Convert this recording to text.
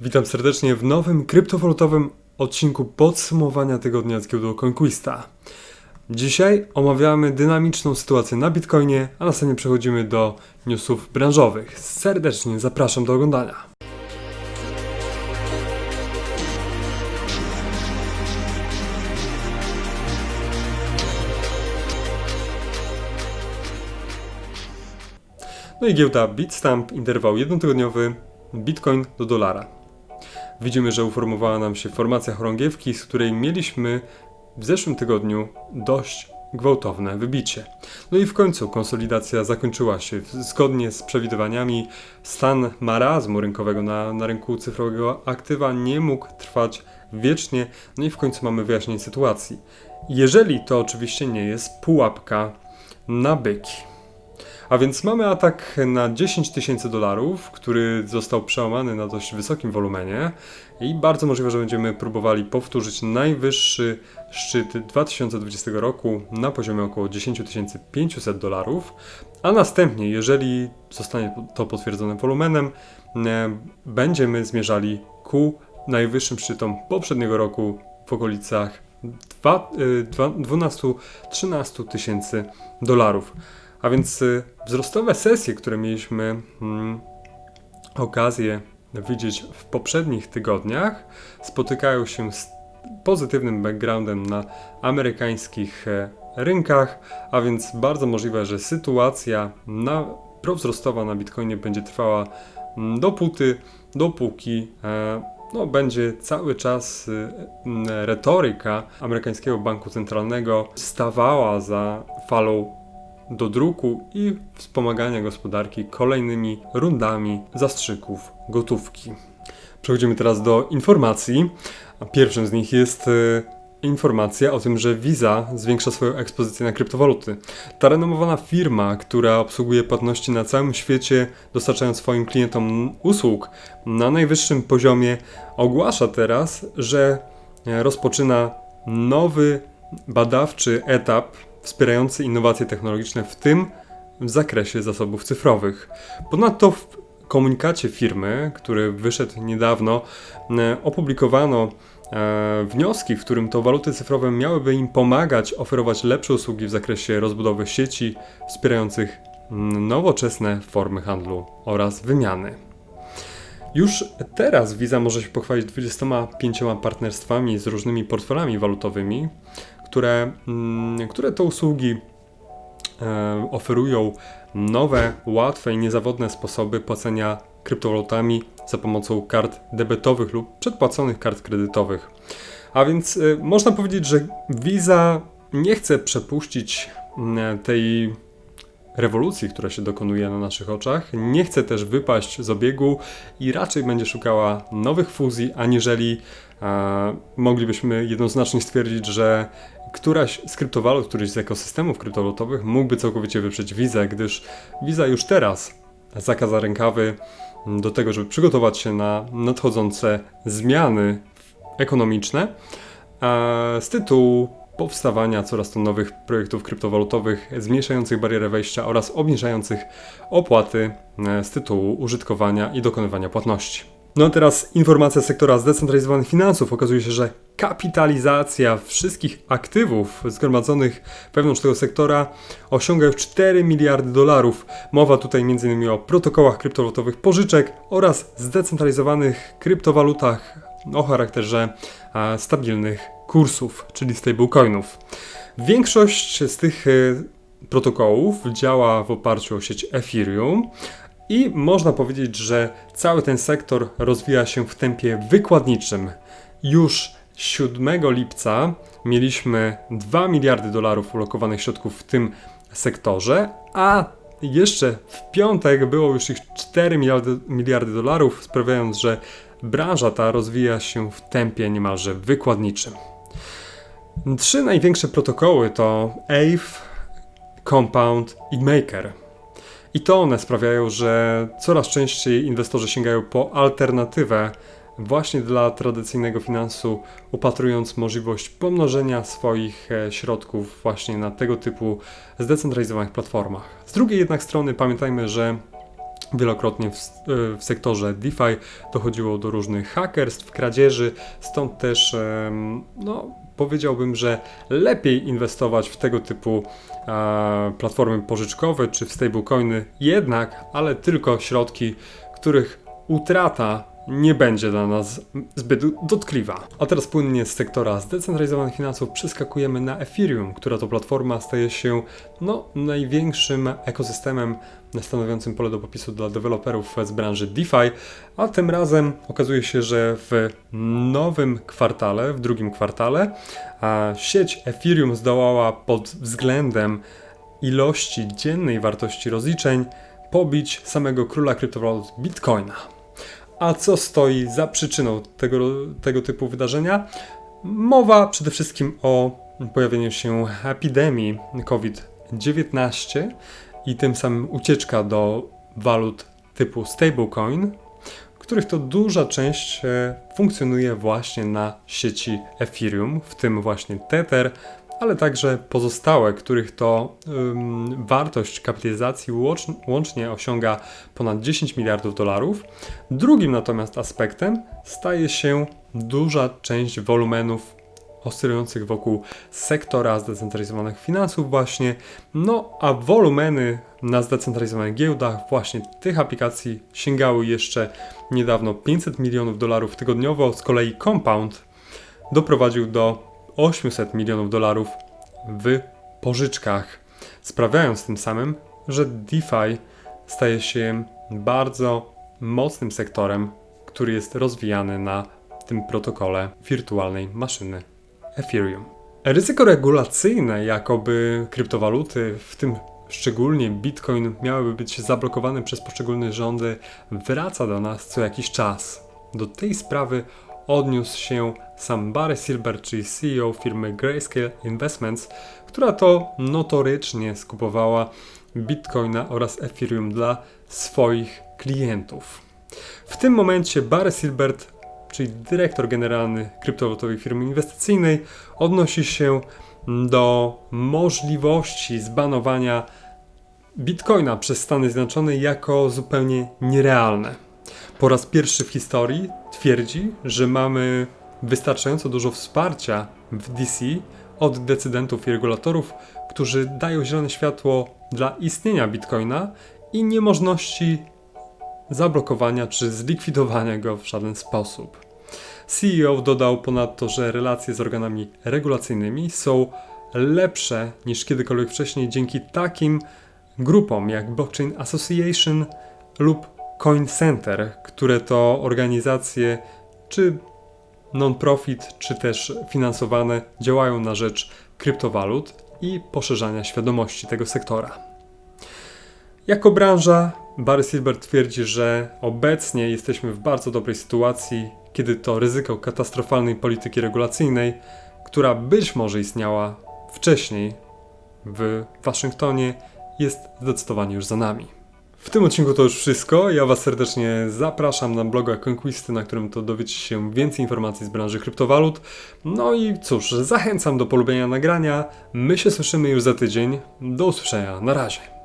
Witam serdecznie w nowym kryptowalutowym odcinku podsumowania tygodnia z giełdą Conquista. Dzisiaj omawiamy dynamiczną sytuację na Bitcoinie, a następnie przechodzimy do newsów branżowych. Serdecznie zapraszam do oglądania. No i giełda Bitstamp, interwał jednotygodniowy, Bitcoin do dolara. Widzimy, że uformowała nam się formacja chorągiewki, z której mieliśmy w zeszłym tygodniu dość gwałtowne wybicie. No i w końcu konsolidacja zakończyła się. Zgodnie z przewidywaniami stan marazmu rynkowego na, na rynku cyfrowego aktywa nie mógł trwać wiecznie, no i w końcu mamy wyjaśnienie sytuacji. Jeżeli to oczywiście nie jest pułapka na byki. A więc mamy atak na 10 tysięcy dolarów, który został przełamany na dość wysokim wolumenie i bardzo możliwe, że będziemy próbowali powtórzyć najwyższy szczyt 2020 roku na poziomie około 10 500 dolarów, a następnie, jeżeli zostanie to potwierdzone wolumenem, e, będziemy zmierzali ku najwyższym szczytom poprzedniego roku w okolicach 12-13 tysięcy dolarów. A więc y, wzrostowe sesje, które mieliśmy mm, okazję widzieć w poprzednich tygodniach, spotykają się z pozytywnym backgroundem na amerykańskich e, rynkach, a więc bardzo możliwe, że sytuacja na, prowzrostowa na Bitcoinie będzie trwała mm, dopóty, dopóki e, no, będzie cały czas y, retoryka amerykańskiego banku centralnego stawała za falą do druku i wspomagania gospodarki kolejnymi rundami zastrzyków gotówki. Przechodzimy teraz do informacji. Pierwszym z nich jest e, informacja o tym, że Visa zwiększa swoją ekspozycję na kryptowaluty. Ta renomowana firma, która obsługuje płatności na całym świecie, dostarczając swoim klientom usług na najwyższym poziomie, ogłasza teraz, że e, rozpoczyna nowy badawczy etap wspierający innowacje technologiczne, w tym w zakresie zasobów cyfrowych. Ponadto w komunikacie firmy, który wyszedł niedawno, e, opublikowano e, wnioski, w którym to waluty cyfrowe miałyby im pomagać oferować lepsze usługi w zakresie rozbudowy sieci wspierających nowoczesne formy handlu oraz wymiany. Już teraz Visa może się pochwalić 25 partnerstwami z różnymi portfelami walutowymi, które, mm, które to usługi e, oferują nowe, łatwe i niezawodne sposoby płacenia kryptowalutami za pomocą kart debetowych lub przedpłaconych kart kredytowych. A więc e, można powiedzieć, że Visa nie chce przepuścić mm, tej rewolucji, która się dokonuje na naszych oczach. Nie chce też wypaść z obiegu i raczej będzie szukała nowych fuzji, aniżeli e, moglibyśmy jednoznacznie stwierdzić, że któraś z kryptowalut, któryś z ekosystemów kryptowalutowych mógłby całkowicie wyprzeć Visa, gdyż Visa już teraz zakaza rękawy do tego, żeby przygotować się na nadchodzące zmiany ekonomiczne z tytułu powstawania coraz to nowych projektów kryptowalutowych zmniejszających barierę wejścia oraz obniżających opłaty e, z tytułu użytkowania i dokonywania płatności. No teraz informacja z sektora zdecentralizowanych finansów. Okazuje się, że kapitalizacja wszystkich aktywów zgromadzonych wewnątrz tego sektora osiąga już 4 miliardy dolarów. Mowa tutaj m.in. o protokołach kryptowalutowych pożyczek oraz zdecentralizowanych kryptowalutach o charakterze stabilnych kursów, czyli stablecoinów. Większość z tych e, protokołów działa w oparciu o sieć Ethereum, i można powiedzieć, że cały ten sektor rozwija się w tempie wykładniczym. Już 7 lipca mieliśmy 2 miliardy dolarów ulokowanych środków w tym sektorze, a jeszcze w piątek było już ich 4 miliardy, miliardy dolarów, sprawiając, że branża ta rozwija się w tempie niemalże wykładniczym. Trzy największe protokoły to AVE, Compound i Maker. I to one sprawiają, że coraz częściej inwestorzy sięgają po alternatywę właśnie dla tradycyjnego finansu, upatrując możliwość pomnożenia swoich e, środków właśnie na tego typu zdecentralizowanych platformach. Z drugiej jednak strony pamiętajmy, że Wielokrotnie w, w sektorze DeFi dochodziło do różnych hakerstw, kradzieży, stąd też no, powiedziałbym, że lepiej inwestować w tego typu platformy pożyczkowe czy w stablecoiny, jednak, ale tylko środki, których utrata nie będzie dla nas zbyt dotkliwa. A teraz płynnie z sektora zdecentralizowanych finansów przeskakujemy na Ethereum, która to platforma staje się no, największym ekosystemem stanowiącym pole do popisu dla deweloperów z branży DeFi, a tym razem okazuje się, że w nowym kwartale, w drugim kwartale, sieć Ethereum zdołała pod względem ilości dziennej wartości rozliczeń pobić samego króla kryptowalut Bitcoina. A co stoi za przyczyną tego, tego typu wydarzenia? Mowa przede wszystkim o pojawieniu się epidemii COVID-19 i tym samym ucieczka do walut typu stablecoin, których to duża część e, funkcjonuje właśnie na sieci Ethereum, w tym właśnie Tether, ale także pozostałe, których to ym, wartość kapitalizacji łącz, łącznie osiąga ponad 10 miliardów dolarów. Drugim natomiast aspektem staje się duża część wolumenów oscylujących wokół sektora zdecentralizowanych finansów właśnie, no a wolumeny na zdecentralizowanych giełdach właśnie tych aplikacji sięgały jeszcze niedawno 500 milionów dolarów tygodniowo, z kolei Compound doprowadził do 800 milionów dolarów w pożyczkach, sprawiając tym samym, że DeFi staje się bardzo mocnym sektorem, który jest rozwijany na tym protokole wirtualnej maszyny Ethereum. Ryzyko regulacyjne, jakoby kryptowaluty, w tym szczególnie Bitcoin, miałyby być zablokowane przez poszczególne rządy, wraca do nas co jakiś czas. Do tej sprawy odniósł się sam Barry Silber, czyli CEO firmy Grayscale Investments, która to notorycznie skupowała Bitcoina oraz Ethereum dla swoich klientów. W tym momencie Barry Silbert, czyli dyrektor generalny kryptowalutowej firmy inwestycyjnej, odnosi się do możliwości zbanowania Bitcoina przez Stany Zjednoczone jako zupełnie nierealne. Po raz pierwszy w historii twierdzi, że mamy wystarczająco dużo wsparcia w DC od decydentów i regulatorów, którzy dają zielone światło dla istnienia Bitcoina i niemożności zablokowania czy zlikwidowania go w żaden sposób. CEO dodał ponadto, że relacje z organami regulacyjnymi są lepsze niż kiedykolwiek wcześniej dzięki takim grupom jak Blockchain Association lub Coin Center, które to organizacje czy non-profit, czy też finansowane działają na rzecz kryptowalut i poszerzania świadomości tego sektora. Jako branża, Barry Silver twierdzi, że obecnie jesteśmy w bardzo dobrej sytuacji, kiedy to ryzyko katastrofalnej polityki regulacyjnej, która być może istniała wcześniej w Waszyngtonie, jest zdecydowanie już za nami. W tym odcinku to już wszystko. Ja Was serdecznie zapraszam na bloga Conquisty, na którym to dowiecie się więcej informacji z branży kryptowalut. No i cóż, zachęcam do polubienia nagrania. My się słyszymy już za tydzień. Do usłyszenia. Na razie.